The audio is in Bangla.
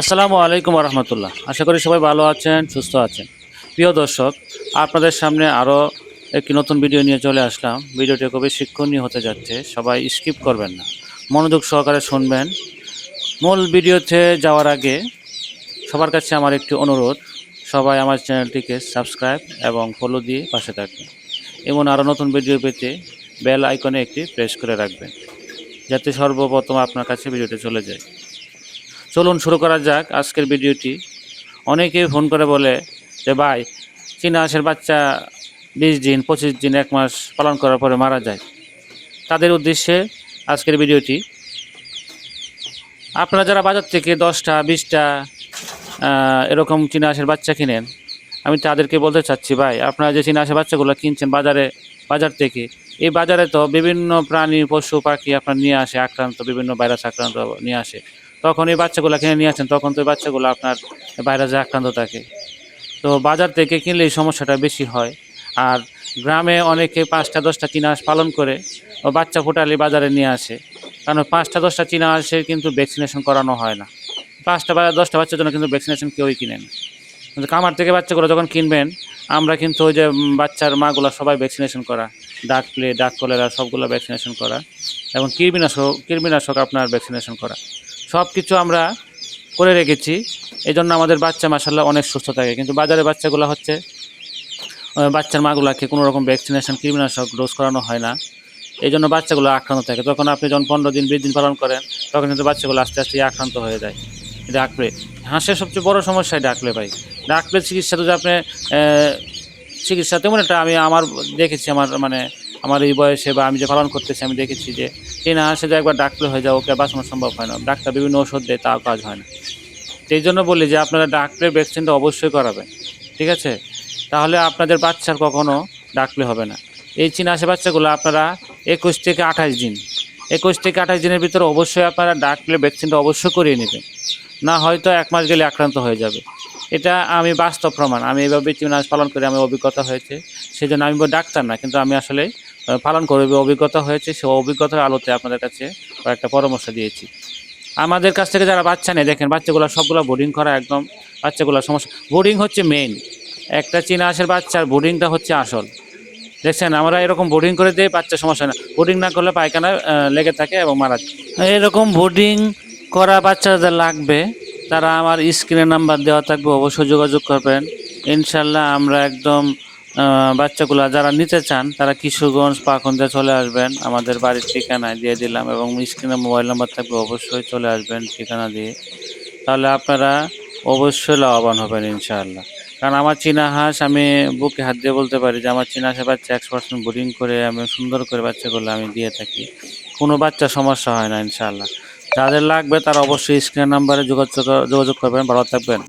আসসালামু আলাইকুম রহমতুল্লাহ আশা করি সবাই ভালো আছেন, সুস্থ আছেন। প্রিয় দর্শক, আপনাদের সামনে আরও একটি নতুন ভিডিও নিয়ে চলে আসলাম। ভিডিওটি খুবই শিক্ষণীয় হতে যাচ্ছে, সবাই স্কিপ করবেন না। মনোযোগ সহকারে শুনবেন। মূল ভিডিওতে যাওয়ার আগে সবার কাছে আমার একটি অনুরোধ, সবাই আমার চ্যানেলটিকে সাবস্ক্রাইব এবং ফলো দিয়ে পাশে থাকবেন। এমন আরও নতুন ভিডিও পেতে বেল আইকনে একটি প্রেস করে রাখবেন, যাতে সর্বপ্রথম আপনার কাছে ভিডিওটি চলে যায়। চলুন শুরু করা যাক আজকের ভিডিওটি। অনেকেই ফোন করে বলে যে, ভাই, চীনা হাঁসের বাচ্চা বিশ দিন, পঁচিশ দিন, এক মাস পালন করার পরে মারা যায়। তাদের উদ্দেশ্যে আজকের ভিডিওটি। আপনারা যারা বাজার থেকে দশটা, বিশটা এরকম চীনা হাঁসের বাচ্চা কিনেন, আমি তাদেরকে বলতে চাচ্ছি, ভাই, আপনারা যে চীনা বাচ্চাগুলো কিনছেন বাজারে, বাজার থেকে, এই বাজারে তো বিভিন্ন প্রাণী, পশু, পাখি আপনার নিয়ে আসে, আক্রান্ত, বিভিন্ন ভাইরাস আক্রান্ত নিয়ে আসে। তখন এই বাচ্চাগুলো কিনে নিয়ে আসেন, তখন তো এই বাচ্চাগুলো আপনার ভাইরাসে আক্রান্ত থাকে। তো বাজার থেকে কিনলে এই সমস্যাটা বেশি হয়। আর গ্রামে অনেকে পাঁচটা, দশটা চীনা হাঁস পালন করে ও বাচ্চা ফোটালে বাজারে নিয়ে আসে। কারণ পাঁচটা, দশটা চীনা হাঁসের কিন্তু ভ্যাকসিনেশন করানো হয় না। পাঁচটা বা দশটা বাচ্চার জন্য কিন্তু ভ্যাকসিনেশন কেউই কিনে না। কিন্তু কামার থেকে বাচ্চাগুলো যখন কিনবেন, আমরা কিন্তু ওই যে বাচ্চার মাগুলো সবাই ভ্যাকসিনেশন করা। ডাক প্লে ডাক কলেরা সবগুলো ভ্যাকসিনেশন করা। এবং কৃমিনাশক কৃমিনাশক আপনার ভ্যাকসিনেশন করা। সব কিছু আমরা করে রেখেছি। এই জন্য আমাদের বাচ্চা মাসাল্লাহ অনেক সুস্থ থাকে। কিন্তু বাজারে বাচ্চাগুলো হচ্ছে বাচ্চার মাগুলাকে কোনো রকম ভ্যাকসিনেশন কৃমিনাশক ডোজ করানো হয় না। এই জন্য বাচ্চাগুলো আক্রান্ত থাকে। তখন আপনি যখন পনেরো দিন, বিশ দিন পালন করেন, তখন কিন্তু বাচ্চাগুলো আস্তে আস্তে আক্রান্ত হয়ে যায়। ডাকলে। হাঁসের সবচেয়ে বড় সমস্যা ডাকলে ভাই। ডাকলে চিকিৎসা তো আপনি চিকিৎসা তেমন একটা আমি আমার দেখেছি আমার মানে আমার এই বয়সে বা আমি যে পালন করতেছি, আমি দেখেছি যে এই না আসে যে একবার ডাকলে হয়ে যায়, ওকে বাঁচানো সম্ভব হয় না। ডাক্তার বিভিন্ন ওষুধ দেয়, তাও কাজ হয় না। সেই জন্য বলি যে, আপনারা ডাকলে ভ্যাকসিনটা অবশ্যই করাবেন, ঠিক আছে? তাহলে আপনাদের বাচ্চার কখনো ডাকলে হবে না। এই চীনা হাঁসের বাচ্চাগুলো আপনারা একুশ থেকে আঠাশ দিন, একুশ থেকে আঠাশ দিনের ভিতরে অবশ্যই আপনারা ডাকলে ভ্যাকসিনটা অবশ্যই করিয়ে নেবেন। না হয়তো এক মাস গেলে আক্রান্ত হয়ে যাবে। এটা আমি বাস্তব প্রমাণ, আমি এভাবে হাঁস পালন করে আমার অভিজ্ঞতা হয়েছে সেই জন্য আমি ডাক্তার না, কিন্তু আমি আসলে পালন করবে, অভিজ্ঞতা হয়েছে, সে অভিজ্ঞতার আলোতে আপনাদের কাছে কয়েকটা পরামর্শ দিয়েছি। আমাদের কাছ থেকে যারা বাচ্চা নেই দেখেন বাচ্চাগুলো সবগুলো বোর্ডিং করা একদম বাচ্চাগুলো সমস্যা। বোর্ডিং হচ্ছে মেইন একটা চীনা হাঁসের বাচ্চার বোর্ডিংটা হচ্ছে আসল। দেখছেন, আমরা এরকম বোর্ডিং করে দিই, বাচ্চা সমস্যা না। বোর্ডিং না করলে পায়খানা লেগে থাকে এবং মারা এরকম বোর্ডিং করা বাচ্চা যাদের লাগবে। তারা আমার স্ক্রিনে নাম্বার দেওয়া থাকবে, অবশ্যই যোগাযোগ করবেন। ইনশাল্লাহ আমরা একদম বাচ্চাগুলা যারা নিতে চান, তারা কিশোরগঞ্জ পাখন্দে চলে আসবেন। আমাদের বাড়ির ঠিকানায় দিয়ে দিলাম এবং স্ক্রিনে মোবাইল নাম্বার থাকবে, অবশ্যই চলে আসবেন ঠিকানা দিয়ে। তাহলে আপনারা অবশ্যই লাভবান হবেন, ইনশাআল্লাহ। কারণ আমার চীনা হাঁস, আমি বুকে হাত দিয়ে বলতে পারি যে, আমার চীনা হাঁসের বাচ্চা একশো পার্সেন্ট বোর্ডিং করে, আমি সুন্দর করে বাচ্চাগুলো আমি দিয়ে থাকি। কোনো বাচ্চা সমস্যা হয় না, ইনশাআল্লাহ। যাদের লাগবে, তারা অবশ্যই স্ক্রিন নাম্বারে যোগাযোগ যোগাযোগ করবেন, ভালো থাকবেন।